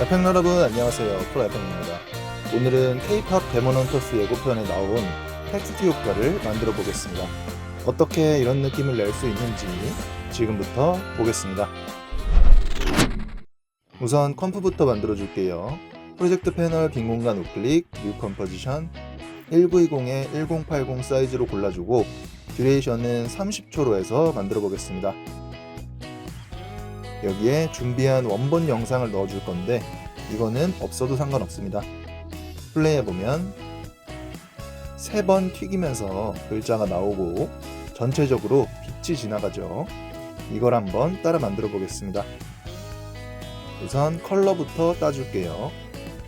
야평 여러분 안녕하세요. 프로야평입니다. 오늘은 K-팝 데모넌터스 예고편에 나온 텍스트 효과를 만들어 보겠습니다. 어떻게 이런 느낌을 낼 수 있는지 지금부터 보겠습니다. 우선 컴프부터 만들어 줄게요. 프로젝트 패널 빈 공간 우클릭 뉴 컴포지션 1920에 1080 사이즈로 골라주고 듀레이션은 30초로 해서 만들어 보겠습니다 여기에 준비한 원본 영상을 넣어줄 건데 이거는 없어도 상관없습니다. 플레이해보면 세 번 튀기면서 글자가 나오고 전체적으로 빛이 지나가죠. 이걸 한번 따라 만들어 보겠습니다. 우선 컬러부터 따줄게요.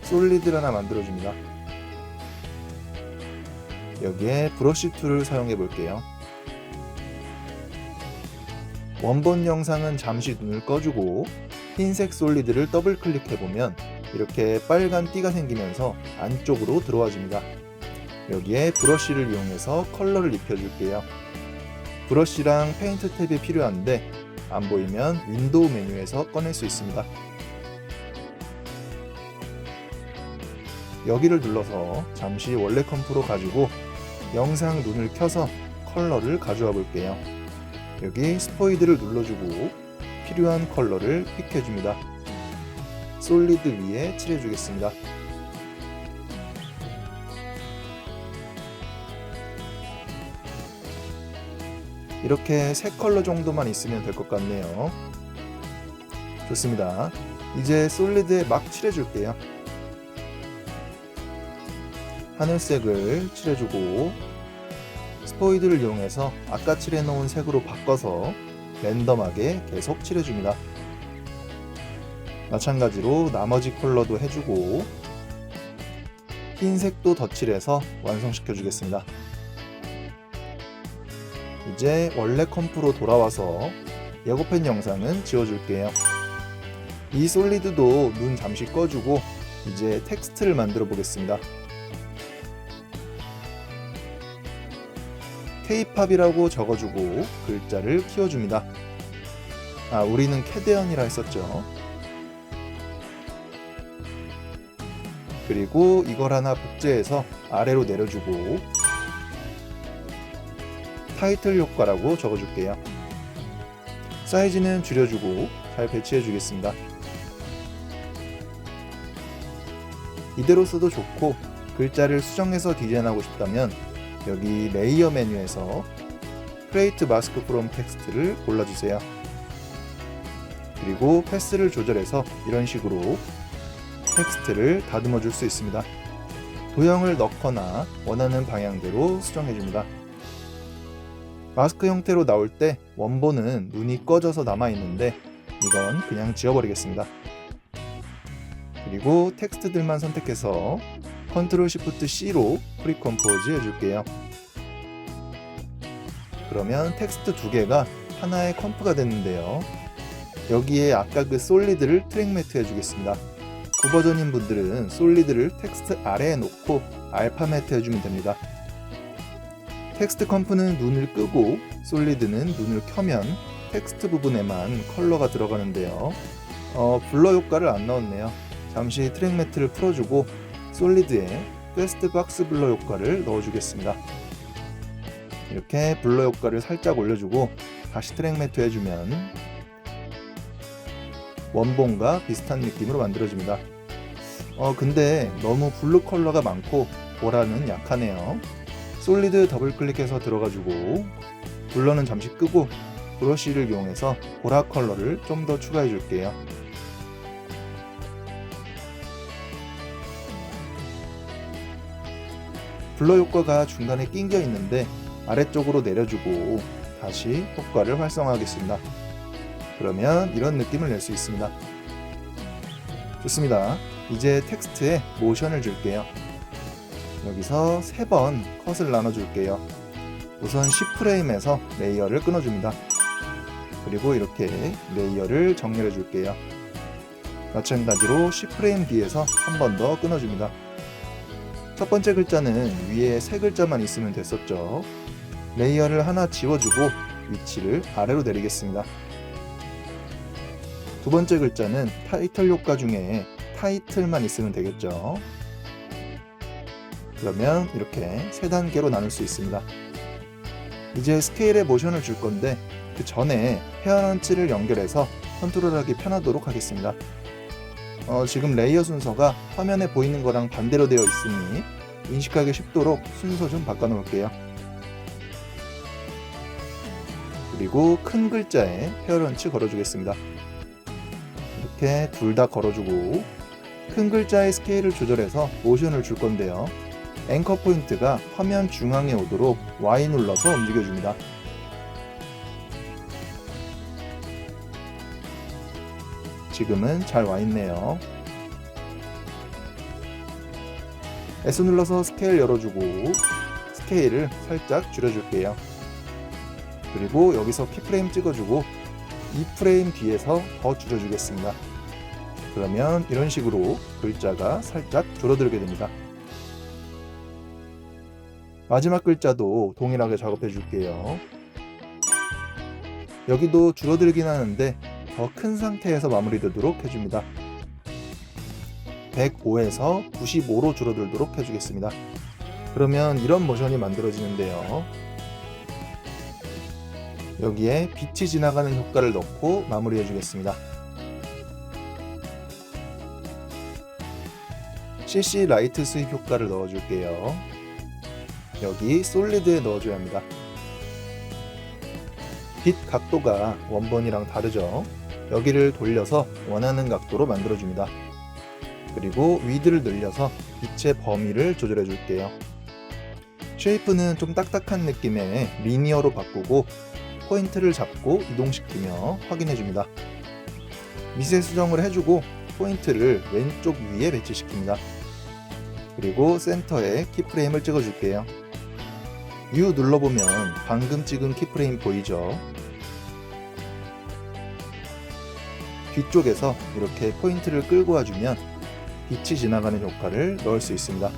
솔리드를 하나 만들어줍니다. 여기에 브러쉬 툴을 사용해 볼게요. 원본 영상은 잠시 눈을 꺼주고 흰색 솔리드를 더블 클릭해보면 이렇게 빨간 띠가 생기면서 안쪽으로 들어와 줍니다. 여기에 브러쉬를 이용해서 컬러를 입혀줄게요. 브러쉬랑 페인트 탭이 필요한데 안 보이면 윈도우 메뉴에서 꺼낼 수 있습니다. 여기를 눌러서 잠시 원래 컴프로 가지고 영상 눈을 켜서 컬러를 가져와 볼게요. 여기 스포이드를 눌러주고 필요한 컬러를 픽해줍니다. 솔리드 위에 칠해주겠습니다. 이렇게 세 컬러 정도만 있으면 될 것 같네요. 좋습니다. 이제 솔리드에 막 칠해줄게요. 하늘색을 칠해주고 스포이드를 이용해서 아까 칠해놓은 색으로 바꿔서 랜덤하게 계속 칠해줍니다. 마찬가지로 나머지 컬러도 해주고 흰색도 덧칠해서 완성시켜 주겠습니다. 이제 원래 컴프로 돌아와서 예고편 영상은 지워줄게요. 이 솔리드도 눈 잠시 꺼주고 이제 텍스트를 만들어 보겠습니다. K-팝이라고 적어주고 글자를 키워줍니다. 아, 우리는 캐대언이라 했었죠. 그리고 이걸 하나 복제해서 아래로 내려주고 타이틀 효과라고 적어줄게요. 사이즈는 줄여주고 잘 배치해 주겠습니다. 이대로 써도 좋고 글자를 수정해서 디자인하고 싶다면 여기 레이어 메뉴에서 크레이트 마스크 프롬 텍스트를 골라주세요. 그리고 패스를 조절해서 이런 식으로 텍스트를 다듬어 줄 수 있습니다. 도형을 넣거나 원하는 방향대로 수정해 줍니다. 마스크 형태로 나올 때 원본은 눈이 꺼져서 남아 있는데 이건 그냥 지워버리겠습니다. 그리고 텍스트들만 선택해서 컨트롤 시프트 C로 프리컴포즈 해줄게요. 그러면 텍스트 두 개가 하나의 컴프가 됐는데요. 여기에 아까 그 솔리드를 트랙 매트 해주겠습니다. 9버전인 분들은 솔리드를 텍스트 아래에 놓고 알파 매트 해주면 됩니다. 텍스트 컴프는 눈을 끄고 솔리드는 눈을 켜면 텍스트 부분에만 컬러가 들어가는데요. 어, 블러 효과를 안 넣었네요. 잠시 트랙 매트를 풀어주고 솔리드에 퀘스트 박스 블러 효과를 넣어주겠습니다. 이렇게 블러 효과를 살짝 올려주고 다시 트랙 매트 해주면 원본과 비슷한 느낌으로 만들어집니다. 어 근데 너무 블루 컬러가 많고 보라는 약하네요. 솔리드 더블 클릭해서 들어가지고 블러는 잠시 끄고 브러쉬를 이용해서 보라 컬러를 좀 더 추가해 줄게요. 블러 효과가 중간에 낑겨 있는데 아래쪽으로 내려주고 다시 효과를 활성화하겠습니다. 그러면 이런 느낌을 낼 수 있습니다. 좋습니다. 이제 텍스트에 모션을 줄게요. 여기서 세번 컷을 나눠줄게요. 우선 10프레임에서 레이어를 끊어줍니다. 그리고 이렇게 레이어를 정렬해 줄게요. 마찬가지로 10프레임 뒤에서 한 번 더 끊어줍니다. 첫 번째 글자는 위에 세 글자만 있으면 됐었죠. 레이어를 하나 지워주고 위치를 아래로 내리겠습니다. 두 번째 글자는 타이틀 효과 중에 타이틀만 있으면 되겠죠. 그러면 이렇게 세 단계로 나눌 수 있습니다. 이제 스케일에 모션을 줄 건데 그 전에 페어런치를 연결해서 컨트롤하기 편하도록 하겠습니다. 어, 지금 레이어 순서가 화면에 보이는 거랑 반대로 되어 있으니 인식하기 쉽도록 순서 좀 바꿔 놓을게요. 그리고 큰 글자에 페어런치 걸어주겠습니다. 이렇게 둘 다 걸어주고 큰 글자의 스케일을 조절해서 모션을 줄 건데요. 앵커 포인트가 화면 중앙에 오도록 Y 눌러서 움직여줍니다. 지금은 잘 와 있네요. S 눌러서 스케일 열어주고 스케일을 살짝 줄여줄게요. 그리고 여기서 키프레임 찍어주고 이 프레임 뒤에서 더 줄여주겠습니다. 그러면 이런 식으로 글자가 살짝 줄어들게 됩니다. 마지막 글자도 동일하게 작업해 줄게요. 여기도 줄어들긴 하는데 더 큰 상태에서 마무리되도록 해줍니다. 105에서 95로 줄어들도록 해주겠습니다. 그러면 이런 모션이 만들어지는데요. 여기에 빛이 지나가는 효과를 넣고 마무리해 주겠습니다. CC 라이트 수입 효과를 넣어 줄게요. 여기 솔리드에 넣어 줘야 합니다. 빛 각도가 원본이랑 다르죠. 여기를 돌려서 원하는 각도로 만들어줍니다. 그리고 위드를 늘려서 빛의 범위를 조절해 줄게요. 쉐이프는 좀 딱딱한 느낌의 리니어로 바꾸고 포인트를 잡고 이동시키며 확인해 줍니다. 미세 수정을 해주고 포인트를 왼쪽 위에 배치시킵니다. 그리고 센터에 키프레임을 찍어줄게요. U 눌러보면 방금 찍은 키프레임 보이죠? 뒤쪽에서 이렇게 포인트를 끌고 와주면 빛이 지나가는 효과를 넣을 수 있습니다.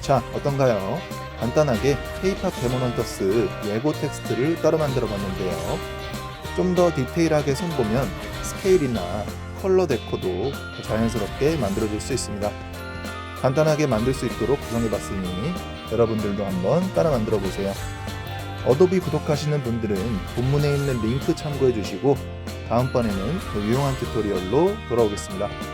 자, 어떤가요? 간단하게 K-팝 데모넌터스 예고 텍스트를 따로 만들어 봤는데요. 좀 더 디테일하게 손보면 스케일이나 컬러 데코도 더 자연스럽게 만들어줄 수 있습니다. 간단하게 만들 수 있도록 구성해 봤으니 여러분들도 한번 따라 만들어 보세요. 어도비 구독하시는 분들은 본문에 있는 링크 참고해 주시고 다음번에는 더 유용한 튜토리얼로 돌아오겠습니다.